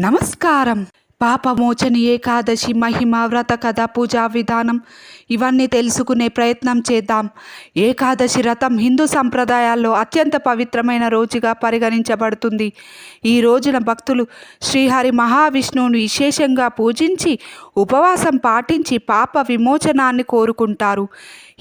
నమస్కారం. పాపమోచని ఏకాదశి మహిమ వ్రత కథ పూజా విధానం ఇవన్నీ తెలుసుకునే ప్రయత్నం చేద్దాం. ఏకాదశి వ్రతం హిందూ సంప్రదాయాల్లో అత్యంత పవిత్రమైన రోజుగా పరిగణించబడుతుంది. ఈ రోజున భక్తులు శ్రీహరి మహావిష్ణువును విశేషంగా పూజించి ఉపవాసం పాటించి పాప విమోచనాన్ని కోరుకుంటారు.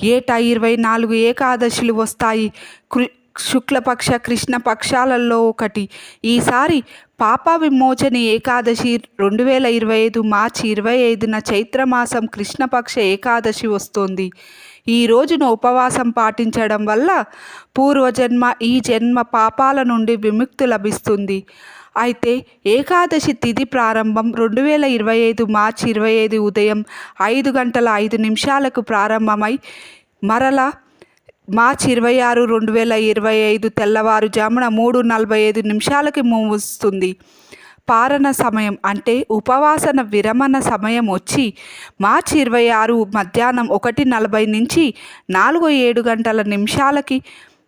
ఏటా ఇరవై నాలుగు ఏకాదశులు వస్తాయి. కృ శుక్లపక్ష కృష్ణపక్షాలలో ఒకటి. ఈసారి పాప విమోచని ఏకాదశి రెండు వేల ఇరవై ఐదు మార్చి ఇరవై ఐదున చైత్రమాసం కృష్ణపక్ష ఏకాదశి వస్తోంది. ఈ రోజున ఉపవాసం పాటించడం వల్ల పూర్వజన్మ ఈ జన్మ పాపాల నుండి విముక్తి లభిస్తుంది. అయితే ఏకాదశి తిథి ప్రారంభం రెండు వేల ఇరవై ఐదు మార్చి ఇరవై ఐదు ఉదయం ఐదు గంటల ఐదు నిమిషాలకు ప్రారంభమై మరలా మార్చి ఇరవై ఆరు రెండు వేల ఇరవై ఐదు తెల్లవారుజామున మూడు నలభై ఐదు నిమిషాలకి ముగుస్తుంది. పారణ సమయం అంటే ఉపవాసన విరమణ సమయం వచ్చి మార్చి ఇరవై ఆరు మధ్యాహ్నం ఒకటి నలభై నుంచి నాలుగు ఏడు గంటల నిమిషాలకి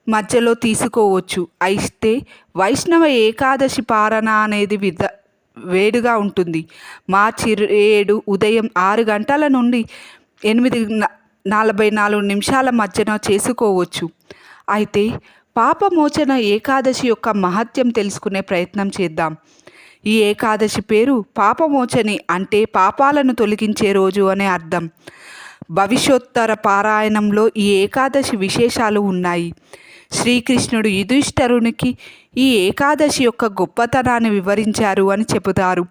మధ్యలో తీసుకోవచ్చు. అయితే వైష్ణవ ఏకాదశి పారణ అనేది విధ వేడుగా ఉంటుంది. మార్చి ఏడు ఉదయం ఆరు గంటల నుండి ఎనిమిది నలభై నాలుగు నిమిషాల మధ్యన చేసుకోవచ్చు. అయితే పాపమోచన ఏకాదశి యొక్క మహత్యం తెలుసుకునే ప్రయత్నం చేద్దాం. ఈ ఏకాదశి పేరు పాపమోచని అంటే పాపాలను తొలగించే రోజు అనే అర్థం. భవిష్యోత్తర పారాయణంలో ఈ ఏకాదశి విశేషాలు ఉన్నాయి. శ్రీకృష్ణుడు యుధిష్ఠరునికి ఈ ఏకాదశి యొక్క గొప్పతనాన్ని వివరించారు అని చెబుతారు.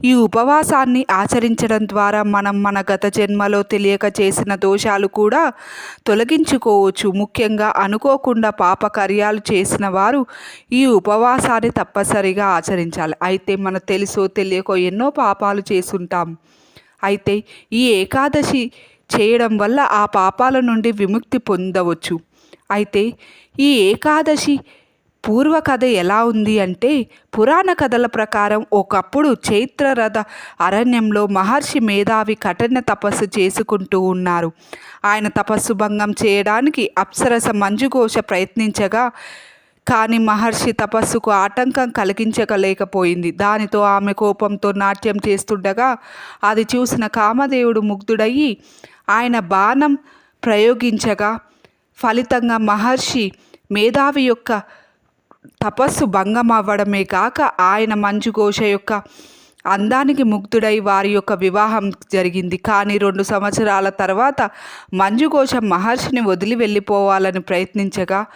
ఈ ఉపవాసాన్ని ఆచరించడం ద్వారా మనం మన గత జన్మలో తెలియక చేసిన దోషాలు కూడా తొలగించుకోవచ్చు. ముఖ్యంగా అనుకోకుండా పాపకర్యాలు చేసిన వారు ఈ ఉపవాసాన్ని తప్పనిసరిగా ఆచరించాలి. అయితే మన తెలుసో తెలియకో ఎన్నో పాపాలు చేసుంటాం అయితే ఈ ఏకాదశి చేయడం వల్ల ఆ పాపాల నుండి విముక్తి పొందవచ్చు. అయితే ఈ ఏకాదశి పూర్వ కథ ఎలా ఉంది అంటే పురాణ కథల ప్రకారం ఒకప్పుడు చైత్రరథ అరణ్యంలో మహర్షి మేధావి కఠిన తపస్సు చేసుకుంటూ ఉన్నారు. ఆయన తపస్సు భంగం చేయడానికి అప్సరస మంజుఘోష ప్రయత్నించగా కానీ మహర్షి తపస్సుకు ఆటంకం కలిగించకలేకపోయింది దానితో ఆమె కోపంతో నాట్యం చేస్తుండగా అది చూసిన కామదేవుడు ముగ్ధుడయ్యి ఆయన బాణం ప్రయోగించగా ఫలితంగా మహర్షి మేధావి యొక్క తపస్సు భంగం అవ్వడమే కాక ఆయన మంజుఘోష యొక్క అందానికి ముగ్ధుడై వారి యొక్క వివాహం జరిగింది. కానీ రెండు సంవత్సరాల తర్వాత మంజుఘోష మహర్షిని వదిలి వెళ్ళిపోవాలని ప్రయత్నించగా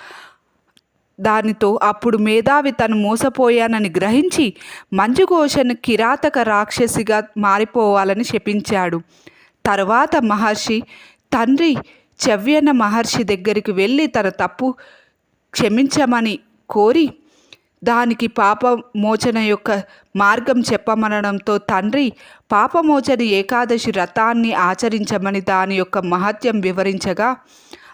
దానితో అప్పుడు మేధావి తను మోసపోయానని గ్రహించి మంజుఘోషను కిరాతక రాక్షసిగా మారిపోవాలని శపించాడు. తర్వాత మహర్షి తండ్రి చెవ్యన మహర్షి దగ్గరికి వెళ్ళి తన తప్పు క్షమించమని కోరి దానికి పాపమోచన యొక్క మార్గం చెప్పమనడంతో తండ్రి పాపమోచన ఏకాదశి వ్రతాన్ని ఆచరించమని దాని యొక్క మహత్యం వివరించగా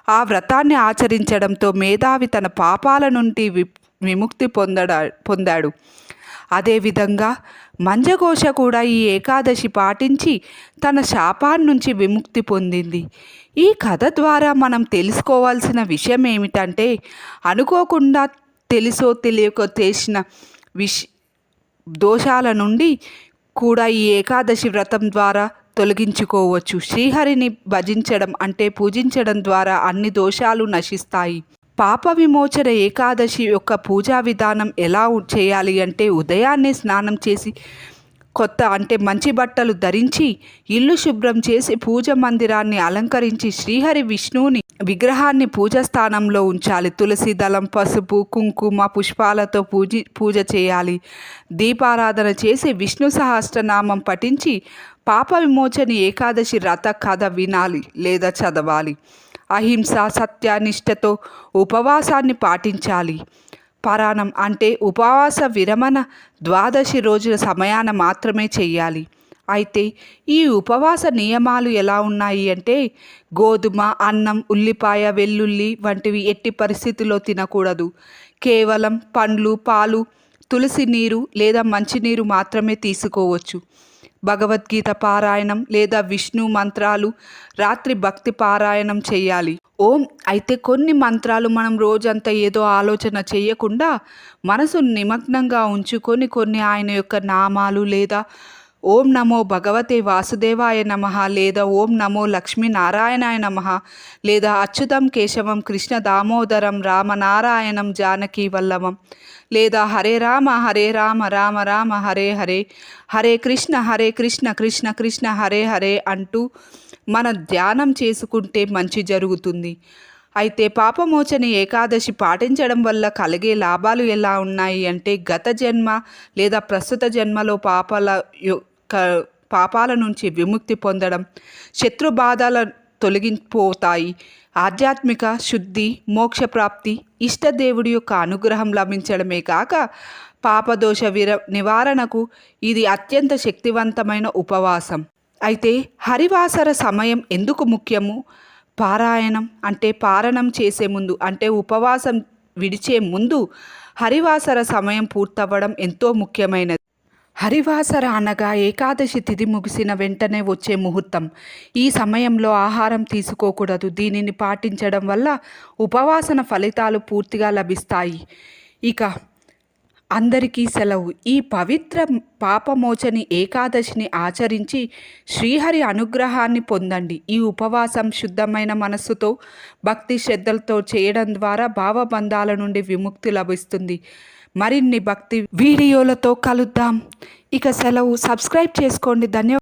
ఆ వ్రతాన్ని ఆచరించడంతో మేధావి తన పాపాల నుండి వి విముక్తి పొందడా పొందాడు. అదేవిధంగా మంజఘోష కూడా ఈ ఏకాదశి పాటించి తన శాపాన్నించి విముక్తి పొందింది. ఈ కథ ద్వారా మనం తెలుసుకోవాల్సిన విషయం ఏమిటంటే అనుకోకుండా తెలుసో తెలియకో చేసిన విష దోషాల నుండి కూడా ఈ ఏకాదశి వ్రతం ద్వారా తొలగించుకోవచ్చు. శ్రీహరిని భజించడం అంటే పూజించడం ద్వారా అన్ని దోషాలు నశిస్తాయి. పాప విమోచన ఏకాదశి యొక్క పూజా విధానం ఎలా చేయాలి అంటే ఉదయాన్నే స్నానం చేసి కొత్త అంటే మంచి బట్టలు ధరించి ఇల్లు శుభ్రం చేసి పూజ మందిరాన్ని అలంకరించి శ్రీహరి విష్ణువుని విగ్రహాన్ని పూజ స్థానంలో ఉంచాలి. తులసి దళం పసుపు కుంకుమ పుష్పాలతో పూజ పూజ చేయాలి. దీపారాధన చేసి విష్ణు సహస్రనామం పఠించి పాప విమోచని ఏకాదశి రథ కథ వినాలి లేదా చదవాలి. అహింస సత్యనిష్టతో ఉపవాసాన్ని పాటించాలి. పరాణం అంటే ఉపవాస విరమణ ద్వాదశి రోజుల సమయాన మాత్రమే చేయాలి అయితే ఈ ఉపవాస నియమాలు ఎలా ఉన్నాయి అంటే గోధుమ అన్నం ఉల్లిపాయ వెల్లుల్లి వంటివి ఎట్టి పరిస్థితుల్లో తినకూడదు. కేవలం పండ్లు పాలు తులసి నీరు లేదా మంచినీరు మాత్రమే తీసుకోవచ్చు. భగవద్గీత పారాయణం లేదా విష్ణు మంత్రాలు రాత్రి భక్తి పారాయణం చేయాలి ఓం అయితే కొన్ని మంత్రాలు మనం రోజంతా ఏదో ఆలోచన చేయకుండా మనసు నిమగ్నంగా ఉంచుకొని కొన్ని ఆయన యొక్క నామాలు లేదా ఓం నమో భగవతే వాసుదేవాయ నమ లేదా ఓం నమో లక్ష్మీనారాయణాయ నమ లేదా అచ్యుతం కేశవం కృష్ణ దామోదరం రామనారాయణం జానకి వల్లభం లేదా హరే రామ హరే రామ రామ రామ హరే హరే హరే కృష్ణ హరే కృష్ణ కృష్ణ కృష్ణ హరే హరే అంటూ మనం ధ్యానం చేసుకుంటే మంచి జరుగుతుంది. అయితే పాపమోచని ఏకాదశి పాటించడం వల్ల కలిగే లాభాలు ఎలా ఉన్నాయి అంటే గత జన్మ లేదా ప్రస్తుత జన్మలో పాపాల యొ- పాపాల నుంచి విముక్తి పొందడం శత్రు బాధల తొలగిపోతాయి. ఆధ్యాత్మిక శుద్ధి మోక్షప్రాప్తి ఇష్టదేవుడి యొక్క అనుగ్రహం లభించడమే కాక పాపదోష విర నివారణకు ఇది అత్యంత శక్తివంతమైన ఉపవాసం. అయితే హరివాసర సమయం ఎందుకు ముఖ్యము? పారాయణం అంటే పారణం చేసే ముందు అంటే ఉపవాసం విడిచే ముందు హరివాసర సమయం పూర్తవ్వడం ఎంతో ముఖ్యమైనది. హరివాసర అనగా ఏకాదశి తిథి ముగిసిన వెంటనే వచ్చే ముహూర్తం. ఈ సమయంలో ఆహారం తీసుకోకూడదు. దీనిని పాటించడం వల్ల ఉపవాసన ఫలితాలు పూర్తిగా లభిస్తాయి. ఇక అందరికీ సెలవు. ఈ పవిత్ర పాపమోచని ఏకాదశిని ఆచరించి శ్రీహరి అనుగ్రహాన్ని పొందండి. ఈ ఉపవాసం శుద్ధమైన మనస్సుతో భక్తి శ్రద్ధలతో చేయడం ద్వారా భావబంధాల నుండి విముక్తి లభిస్తుంది. మరిన్ని భక్తి వీడియోలతో కలుద్దాం. ఇక సెలవు. సబ్స్క్రైబ్ చేసుకోండి. ధన్యవాదాలు.